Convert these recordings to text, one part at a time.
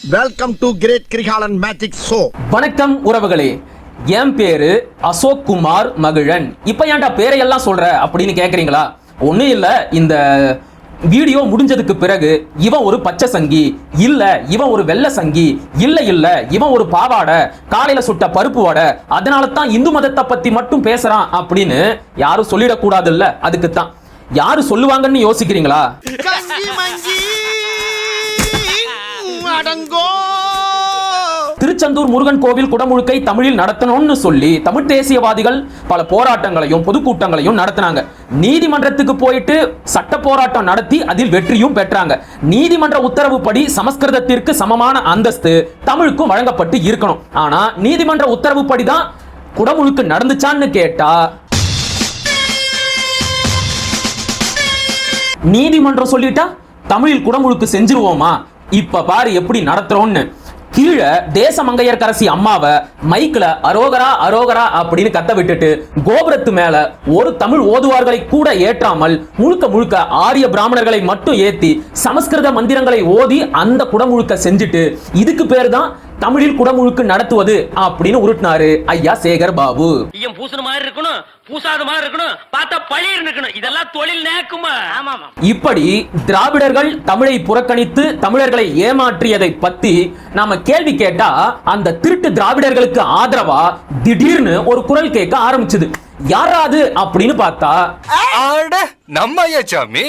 Welcome to great Kirikalan magic show வணக்கம் உறவுகளே. என் பேரு அசோக் குமார் மகிழன். இப்ப ஏன்டா பேரையெல்லாம் சொல்ற அப்படின்னு கேக்குறீங்களா? ஒண்ணும் இல்ல. இந்த வீடியோ முடிஞ்சதுக்கு பிறகு இவன் ஒரு பச்சை சங்கி இல்ல இவன் ஒரு வெள்ளை சங்கி இல்ல இல்ல இவன் ஒரு பாவாடை காலையில சுட்ட பருப்பு வடை அதனால தான் இந்து மதத்தை பத்தி மட்டும் பேசுறான் அப்படின்னு யாரும் சொல்லிடக்கூடாது இல்ல அதுக்கு தான் யாரு சொல்லுவாங்கன்னு யோசிக்கிறீங்களா? அடங்கோ. திருச்செந்தூர் முருகன் கோவில் குடமுழுக்கை தமிழில் நடத்தணும்னு சொல்லி தமிழ் தேசியவாதிகள் பல போராட்டங்களையும் பொதுக்கூட்டங்களையும் நடத்தினாங்க. நீதிமன்றத்துக்கு போயிட்டு சட்ட போராட்டம் நடத்தி அதில் வெற்றியும் பெற்றாங்க. நீதிமன்ற உத்தரவுப்படி சமஸ்கிருதத்திற்கு சமமான அந்தஸ்து தமிழுக்கும் வழங்கப்பட்டு இருக்கணும். ஆனா நீதிமன்ற உத்தரவுப்படி தான் குடமுழுக்கு நடந்துச்சான்னு கேட்டா நீதிமன்றம் சொல்லிட்டா தமிழில் குடமுழுக்கு செஞ்சிருவோமா? இப்ப பாரு எப்படி நடத்துறோம்னு. கீழே தேசமங்கையர்கரசி அம்மாவை மைக்ல அரோகரா அரோகரா அப்படின்னு கத்த விட்டுட்டு கோபுரத்து மேல ஒரு தமிழ் ஓதுவார்களை கூட ஏற்றாமல் முழுக்க முழுக்க ஆரிய பிராமணர்களை மட்டும் ஏத்தி சமஸ்கிருத மந்திரங்களை ஓதி அந்த குடமுழுக்க செஞ்சுட்டு இதுக்கு பேர் தான் தமிழில் குடமுழுக்கு நடத்துவது அப்படின்னு உருட்டினாரு ஐயா சேகர் பாபு. ஐயம் பூசுன மாதிரி இருக்கணும் பூசாத மாதிரி இருக்கணும் பார்த்தா பழிர் இருக்கணும். இதெல்லாம் தொழில் நேக்குமா இப்படி திராவிடர்கள் தமிழை புறக்கணித்து தமிழர்களை ஏமாற்றியதை பத்தி நாம கேள்வி கேட்டா அந்த திருட்டு திராவிடர்களுக்கு ஆதரவா திடீர்னு ஒரு குரல் கேட்க ஆரம்பிச்சது. யாராது அப்படின்னு பார்த்தா அட நம்ம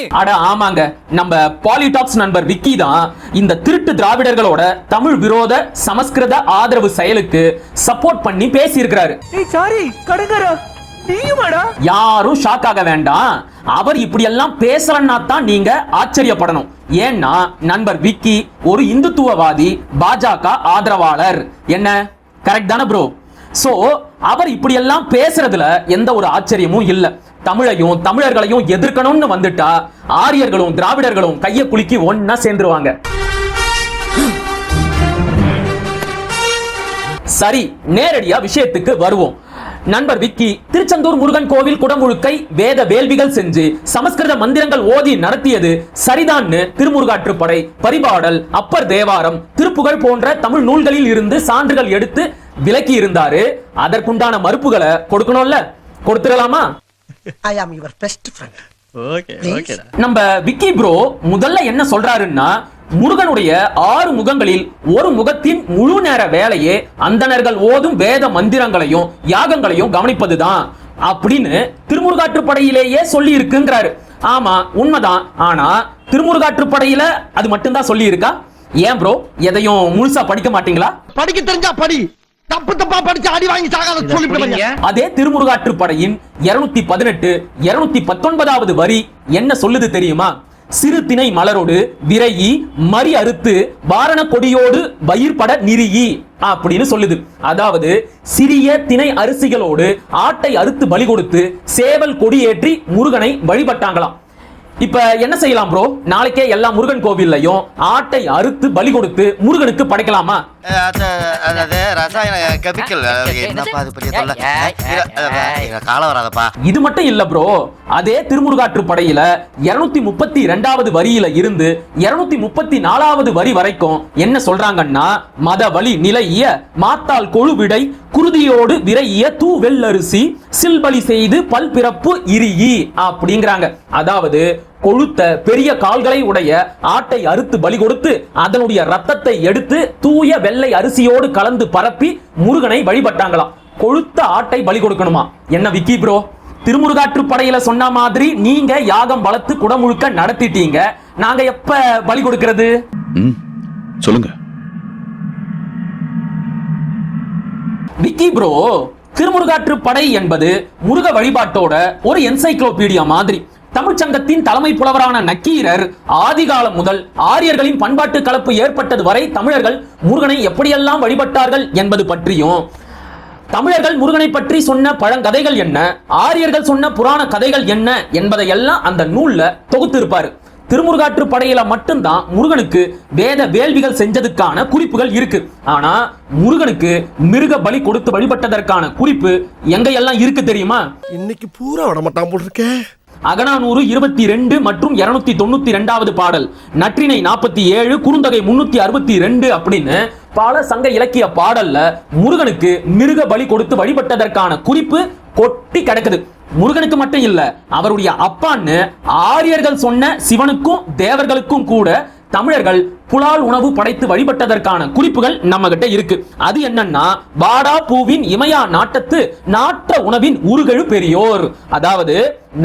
அட ஆமாங்க நம்ம பாலிடாக்ஸ் நண்பர் விக்கி தான் இந்த திருட்டு திராவிடர்களோட தமிழ் விரோத சமஸ்கிருத ஆதரவு செயலுக்கு சப்போர்ட் பண்ணி பேசியிருக்கிறாரு. சாரி கடங்கரா. யாரும் ஷாக் ஆக வேண்டாம். அவர் இப்படி எல்லாம் பேசலன்னா தான் நீங்க ஆச்சரியப்படணும். ஏன்னா நண்பர் விக்கி ஒரு இந்துத்துவவாதி பாஜக ஆதரவாளர். என்ன? கரெக்ட் தானே ப்ரோ சோ அவர் இப்படி எல்லாம் பேசுறதுல எந்த ஒரு ஆச்சரியமும் இல்ல. தமிழையும் தமிழர்களையும் எதிர்க்கணும்னு வந்துட்டா ஆரியர்களும் திராவிடர்களும் கையை குலுக்கி ஒன்னா சேர்ந்துருவாங்க. சரி நேரடியா விஷயத்துக்கு வருவோம். நண்பர் விக்கி திருச்செந்தூர் முருகன் கோவில் குடமுழுக்கை வேத வேள்விகள் செஞ்சு சமஸ்கிருத மந்திரங்கள் ஓதி நடத்தியது சரிதான்னு திருமுருகாற்றுப்படை பரிபாடல் அப்பர் தேவாரம் திருப்புகழ் போன்ற தமிழ் நூல்களில் இருந்து சான்றுகள் எடுத்து விலக்கி இருந்தாரு அதற்குண்டான மறுப்புகளை கொடுக்கணும்ல? கொடுத்துடலாமா? ஐ ஆம் யுவர் பெஸ்ட் ஃப்ரெண்ட் நம்ம விக்கி ப்ரோ முதல்ல என்ன சொல்றாருன்னா முருகனுடைய ஆறு முகங்களில் ஒரு முகத்தின் முழு நேர வேலையே அந்தணர்கள் ஓதும் வேத மந்திரங்களையும் யாகங்களையும் கவனிப்பதுதான் அப்படின்னு திருமுருகாற்றுப்படையிலேயே சொல்லி இருக்குங்கிறாரு ஆமா உண்மைதான். ஆனா திருமுருகாற்றுப்படையில அது மட்டும்தான் சொல்லி இருக்கா ஏன் ப்ரோ எதையும் முழுசா படிக்க மாட்டீங்களா? படிக்க தெரிஞ்சா படி. தப்பு தப்பா படிச்சு அடி வாங்கி சாகாத சொல்லிவிடுவீங்க அதே திருமுருகாற்றுப்படையின் இருநூத்தி பதினெட்டு இருநூத்தி பத்தொன்பதாவது வரி என்ன சொல்லுது தெரியுமா? சிறு திணை மலரோடு விரையி மறி அறுத்து வாரண கொடியோடு வயிற்பட நிறியி அப்படின்னு சொல்லுது. அதாவது சிறிய திணை அரிசிகளோடு ஆட்டை அறுத்து பலி கொடுத்து சேவல் கொடியேற்றி முருகனை வழிபட்டாங்களாம். இப்ப என்ன செய்யலாம் ப்ரோ நாளைக்கே எல்லா முருகன் கோவில்லையும் ஆட்டை அறுத்து பலி கொடுத்து முருகனுக்கு படைக்கலாமா? அதாவது ரசாயன கெமிக்கல் என்னப்பா அது பெரிய தொல்லை காலம் வராதப்பா. இது மட்டும் இல்ல ப்ரோ அதே திருமுருகாற்று படையில இருநூத்தி முப்பத்தி ரெண்டாவது வரியில இருந்து இருநூத்தி முப்பத்தி நாலாவது வரி வரைக்கும் என்ன சொல்றாங்கன்னா மத வழி நிலைய மாத்தால் கொழுவிடை குருதியோடு விரைய தூ வெள்ளரிசி சில்பலி செய்து பல் பிறப்பு இரியி அப்படிங்கிறாங்க. அதாவது கொழுத்த பெரிய கால்களை உடைய ஆட்டை அறுத்து பலி கொடுத்து அதனுடைய ரத்தத்தை எடுத்து தூய வெள்ளை அரிசியோடு கலந்து பரப்பி முருகனை வழிபட்டாங்களாம். கொழுத்த ஆட்டை பலி கொடுக்கணுமா? என்ன விக்கி ப்ரோ திருமுருகாற்று படையில சொன்ன மாதிரி நீங்க யாகம் வளர்த்து குடமுழுக்க நடத்திட்டீங்க. நாங்க எப்ப பலி கொடுக்கிறது? சொல்லுங்க. விக்கி ப்ரோ திருமுருகாற்று படை என்பது முருக வழிபாட்டோட ஒரு என்சைக்ளோபீடியா மாதிரி. தமிழ்ச்சங்கத்தின் தலைமை புலவரான நக்கீரர் ஆதிகாலம் முதல் ஆரியர்களின் பண்பாட்டு கலப்பு ஏற்பட்டது வரை தமிழர்கள் முருகனை எப்படியெல்லாம் வழிபட்டார்கள் என்பது பற்றியும் தமிழர்கள் முருகனை பற்றி சொன்ன பழங்கதைகள் என்ன ஆரியர்கள் சொன்ன புராண கதைகள் என்ன என்பதை எல்லாம் அந்த நூல்ல தொகுத்து இருப்பாரு திருமுருகாற்று படையில மட்டும்தான் முருகனுக்கு வேத வேள்விகள் செஞ்சதுக்கான குறிப்புகள் இருக்கு. ஆனா முருகனுக்கு மிருக பலி கொடுத்து வழிபட்டதற்கான குறிப்பு எங்க எல்லாம் இருக்கு தெரியுமா? இன்னைக்கு பூரா விட மாட்டான் போல் அகனானூறு இருபத்தி ரெண்டு மற்றும் இருநூத்தி தொண்ணூத்தி ரெண்டாவது பாடல். நற்றினை நாற்பத்தி ஏழு குறுந்தொகை முன்னூத்தி அறுபத்தி ரெண்டு அப்படின்னு பல சங்க இலக்கிய பாடல்ல முருகனுக்கு மிருக பலி கொடுத்து வழிபட்டதற்கான குறிப்பு கொட்டி கிடக்குது. முருகனுக்கு மட்டும் இல்ல அவருடைய அப்பான்னு ஆரியர்கள் சொன்ன சிவனுக்கும் தேவர்களுக்கும் கூட தமிழர்கள் புலால் உணவு படைத்து வழிபட்டதற்கான குறிப்புகள் நம்ம கிட்ட இருக்கு. அது என்னன்னா வாடா பூவின் இமயா நாட்டத்து நாட்ட உணவின் உருகழு பெரியோர். அதாவது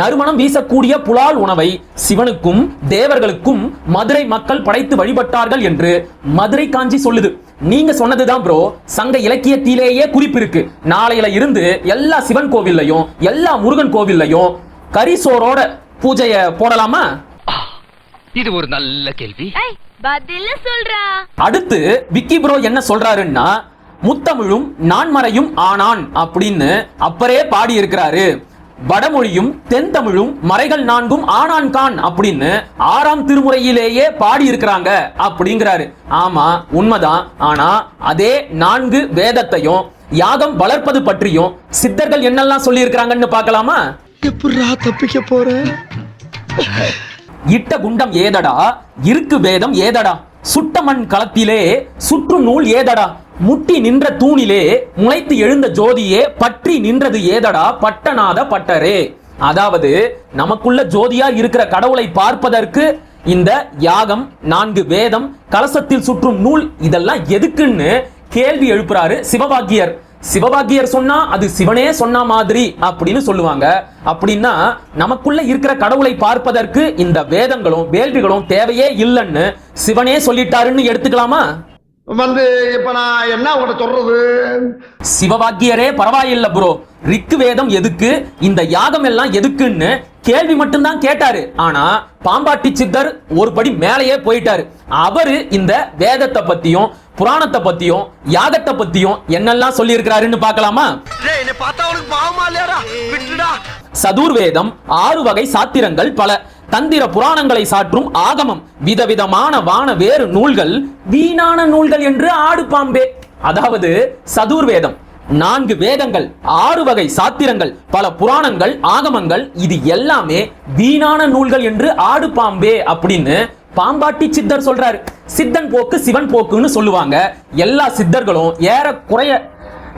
நறுமணம் வீசக்கூடிய புலால் உணவை சிவனுக்கும் தேவர்களுக்கும் மதுரை மக்கள் படைத்து வழிபட்டார்கள் என்று மதுரை காஞ்சி சொல்லுது. நீங்க சொன்னதுதான் ப்ரோ சங்க இலக்கியத்திலேயே குறிப்பு இருக்கு. நாளையில இருந்து எல்லா சிவன் கோவில்லையும் எல்லா முருகன் கோவில்லையும் கரிசோரோட பூஜைய போடலாமா? இது ஒரு நல்ல கேள்வி. பதில சொல்றா. அடுத்து விக்கி ப்ரோ என்ன சொல்றாருன்னா முத்தமிழும் நான்மறையும் ஆனான் அப்படின்னு அப்பரே பாடி இருக்கிறாரு வடமொழியும் தென் தமிழும் மறைகள் நான்கும் ஆனான் கான் அப்படின்னு ஆறாம் திருமுறையிலேயே பாடி இருக்கிறாங்க அப்படிங்கிறாரு. ஆமா உண்மைதான். ஆனா அதே நான்கு வேதத்தையும் யாகம் வளர்ப்பது பற்றியும் சித்தர்கள் என்னெல்லாம் சொல்லி இருக்கிறாங்கன்னு பார்க்கலாமா? எப்படிரா தப்பிக்க போற? இட்ட குண்டம் ஏதடா? இருக்கு வேதம் ஏதடா? சுட்ட மண் களத்திலே சுற்றும் நூல் ஏதடா? முட்டி நின்ற தூணிலே முளைத்து எழுந்த ஜோதியே பற்றி நின்றது ஏதடா? பட்டநாத பட்டரே. அதாவது நமக்குள்ள ஜோதியா இருக்கிற கடவுளை பார்ப்பதற்கு இந்த யாகம் நான்கு வேதம் கலசத்தில் சுற்றும் நூல் இதெல்லாம் எதுக்குன்னு கேள்வி எழுப்புறாரு சிவபாக்கியர். சிவபாக்கியர் சொன்னா அது சிவனே சொன்ன மாதிரி அப்படின்னு சொல்லுவாங்க. அப்படின்னா நமக்குள்ள இருக்கிற கடவுளை பார்ப்பதற்கு இந்த வேதங்களும் வேள்விகளும் தேவையே இல்லைன்னு சிவனே சொல்லிட்டாருன்னு எடுத்துக்கலாமா? வந்து இப்ப நான் என்ன உங்கள்ட்ட சொல்றது? சிவபாக்கியரே பரவாயில்ல ப்ரோ ரிக்கு வேதம் எதுக்கு? இந்த யாகம் எல்லாம் எதுக்குன்னு கேள்வி மட்டும்தான் கேட்டாரு. ஆனா பாம்பாட்டி சித்தர் ஒரு படி மேலேயே போயிட்டாரு. அவரு இந்த வேதத்தை பத்தியும் புராணத்தை பத்தியும் யாகத்தை பத்தியும் என்னெல்லாம் சொல்லி இருக்கிறாருன்னு விட்டுடா. சதுர்வேதம் ஆறு வகை சாத்திரங்கள் பல. தந்திர புராணங்களை சாற்றும் ஆகமம். விதவிதமான வான வேறு நூல்கள் வீணான நூல்கள் என்று ஆடு பாம்பே. அதாவது சதுர்வேதம் நான்கு வேதங்கள் ஆறு வகை சாத்திரங்கள் பல புராணங்கள் ஆகமங்கள் இது எல்லாமே வீணான நூல்கள் என்று ஆடு பாம்பே அப்படின்னு பாம்பாட்டி சித்தர் சொல்றாரு. சித்தன் போக்கு சிவன் போக்குன்னு சொல்லுவாங்க. எல்லா சித்தர்களும் ஏறக்குறைய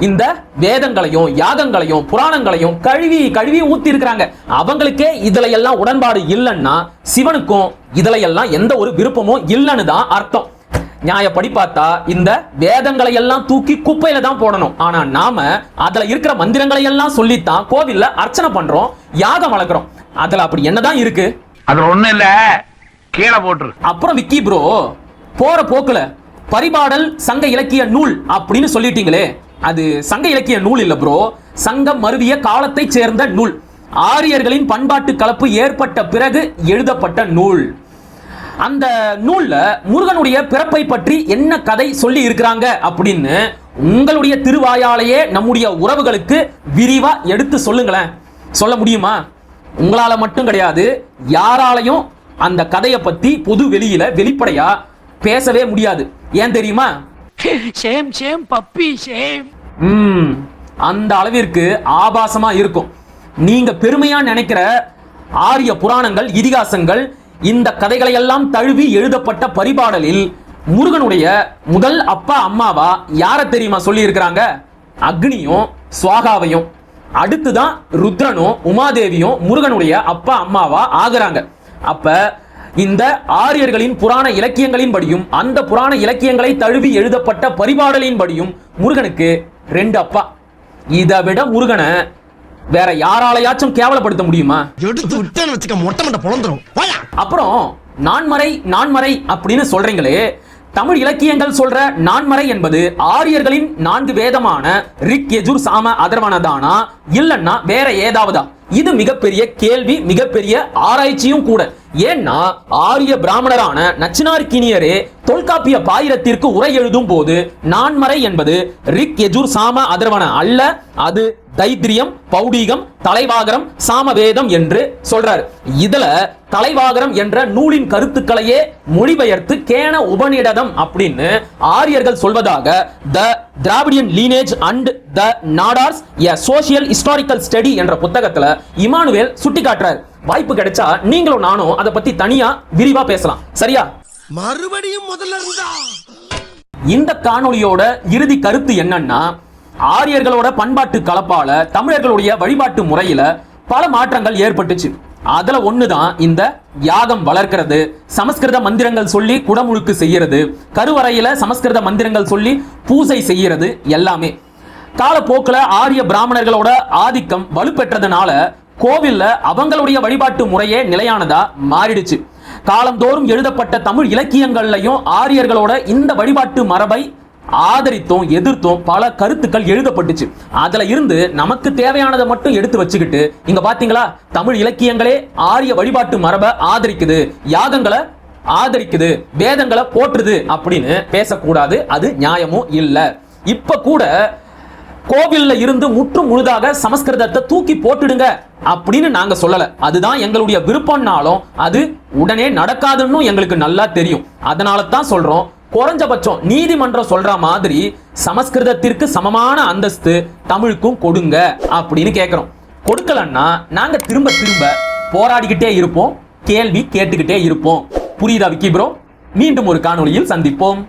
இந்த வேதங்களையும் யாகங்களையும் புராணங்களையும் கழுவி கழுவி ஊத்தி இருக்கிறாங்க அவங்களுக்கே இதுல எல்லாம் உடன்பாடு இல்லைன்னா சிவனுக்கும் இதுல எல்லாம் எந்த ஒரு விருப்பமும் இல்லைன்னு தான் அர்த்தம். நியாயப்படி பார்த்தா இந்த வேதங்களை எல்லாம் தூக்கி குப்பையில தான் போடணும். ஆனா நாம அதுல இருக்கிற மந்திரங்களை எல்லாம் சொல்லித்தான் கோவில்ல அர்ச்சனை பண்றோம் யாகம் வளர்க்குறோம். அதுல அப்படி என்னதான் இருக்கு? அது ஒண்ணு இல்ல. கீழே போட்டுரு. அப்புறம் விக்கி ப்ரோ போற போக்குல பரிபாடல் சங்க இலக்கிய நூல் அப்படின்னு சொல்லிட்டீங்களே. அது சங்க இலக்கிய நூல் இல்ல ப்ரோ சங்கம் மருவிய காலத்தை சேர்ந்த நூல். ஆரியர்களின் பண்பாட்டு கலப்பு ஏற்பட்ட பிறகு எழுதப்பட்ட நூல். அந்த நூல்ல முருகனுடைய பிறப்பை பற்றி என்ன கதை சொல்லி இருக்கிறாங்க அப்படின்னு உங்களுடைய திருவாயாலேயே நம்முடைய உறவுகளுக்கு விரிவா எடுத்து சொல்லுங்களேன். சொல்ல முடியுமா? உங்களால மட்டும் கிடையாது யாராலையும் அந்த கதையை பத்தி பொது வெளியில வெளிப்படையா பேசவே முடியாது. ஏன் தெரியுமா? ஷேம் ஷேம் பப்பி ஷேம் ம் அந்த அளவிற்கு ஆபாசமா இருக்கும். நீங்க பெருமையா நினைக்கிற ஆரிய புராணங்கள் இதிகாசங்கள் இந்த கதைகளை எல்லாம் தழுவி எழுதப்பட்ட பரிபாடலில் முருகனுடைய முதல் அப்பா அம்மாவா யார தெரியுமா சொல்லி இருக்கிறாங்க அக்னியும் சுவாகாவையும். அடுத்துதான் ருத்ரனும் உமாதேவியும் முருகனுடைய அப்பா அம்மாவா ஆகிறாங்க. அப்ப இந்த ஆரியர்களின் புராண இலக்கியங்களின் படியும் அந்த புராண இலக்கியங்களை தழுவி எழுதப்பட்ட பரிபாடலின் படியும் முருகனுக்கு ரெண்டு அப்பா. இதை விட முருகனை வேற யாராலையாச்சும் கேவலப்படுத்த முடியுமா? எடுத்து விட்டேன்னு வச்சுக்க மொட்டை மொட்டை பொழந்துரும் அப்புறம் நான்மறை நான்மறை அப்படின்னு சொல்றீங்களே தமிழ் இலக்கியங்கள் சொல்ற நான்மறை என்பது ஆரியர்களின் நான்கு வேதமான ரிக் யஜுர் சாம அதர்வனதானா இல்லன்னா வேற ஏதாவதா? இது மிகப்பெரிய கேள்வி மிகப்பெரிய ஆராய்ச்சியும் கூட. ஏன்னா ஆரிய பிராமணரான நச்சினார்கினியரே தொல்காப்பிய பாயிரத்திற்கு உரை எழுதும் போது நான்மறை என்பது ரிக் எஜூர் சாம அதர்வன அல்ல அது தைத்திரியம் பௌடீகம் தலைவாகரம் சாமவேதம் என்று சொல்றார். இதுல தலைவாகரம் என்ற நூலின் கருத்துக்களையே மொழிபெயர்த்து கேன உபநிடதம் அப்படின்னு ஆரியர்கள் சொல்வதாக the Dravidian lineage and the Nadars a social historical study என்ற புத்தகத்துல இமானுவேல் சுட்டிக்காட்டுறார். வாய்ப்பு கிடைச்சா நீங்களும் நானும் அதை பத்தி தனியா விரிவா பேசலாம். சரியா? மறுபடியும் முதல்ல இருந்தா? இந்த காணொளியோட இறுதி கருத்து என்னன்னா ஆரியர்களோட பண்பாட்டு கலப்பால தமிழர்களுடைய வழிபாட்டு முறையில பல மாற்றங்கள் ஏற்பட்டுச்சு. அதுல ஒண்ணுதான் இந்த யாகம் வளர்க்கிறது சமஸ்கிருத மந்திரங்கள் சொல்லி குடமுழுக்கு செய்யறது கருவறையில சமஸ்கிருத மந்திரங்கள் சொல்லி பூசை செய்யறது எல்லாமே. காலப்போக்குல ஆரிய பிராமணர்களோட ஆதிக்கம் வலுப்பெற்றதுனால கோவில்ல அவங்களுடைய வழிபாட்டு முறையே நிலையானதா? மாறிடுச்சு. காலந்தோறும் எழுதப்பட்ட தமிழ் இலக்கியங்கள்லையும் ஆரியர்களோட இந்த வழிபாட்டு மரபை ஆதரித்தும் எதிர்த்தும் பல கருத்துக்கள் எழுதப்பட்டுச்சு. அதுல இருந்து நமக்கு தேவையானதை மட்டும் எடுத்து வச்சுக்கிட்டு இங்க பாத்தீங்களா? தமிழ் இலக்கியங்களே ஆரிய வழிபாட்டு மரபை ஆதரிக்குது யாகங்களை ஆதரிக்குது வேதங்களை போற்றுது அப்படின்னு பேசக்கூடாது அது நியாயமும் இல்லை. இப்ப கூட கோவில்ல இருந்து முற்று முழுதாக சமஸ்கிருதத்தை தூக்கி போட்டுடுங்க அப்படின்னு நாங்க சொல்லல. அதுதான் எங்களுடைய விருப்பம்னாலும் அது உடனே நடக்காதுன்னு எங்களுக்கு நல்லா தெரியும். அதனால தான் சொல்றோம். குறைஞ்சபட்சம் நீதிமன்றம் சொல்ற மாதிரி சமஸ்கிருதத்திற்கு சமமான அந்தஸ்து தமிழுக்கும் கொடுங்க அப்படின்னு கேட்கிறோம் கொடுக்கலன்னா நாங்க திரும்ப திரும்ப போராடிக்கிட்டே இருப்போம். கேள்வி கேட்டுக்கிட்டே இருப்போம். புரியுதா விக்கி ப்ரோ மீண்டும் ஒரு காணொலியில் சந்திப்போம்.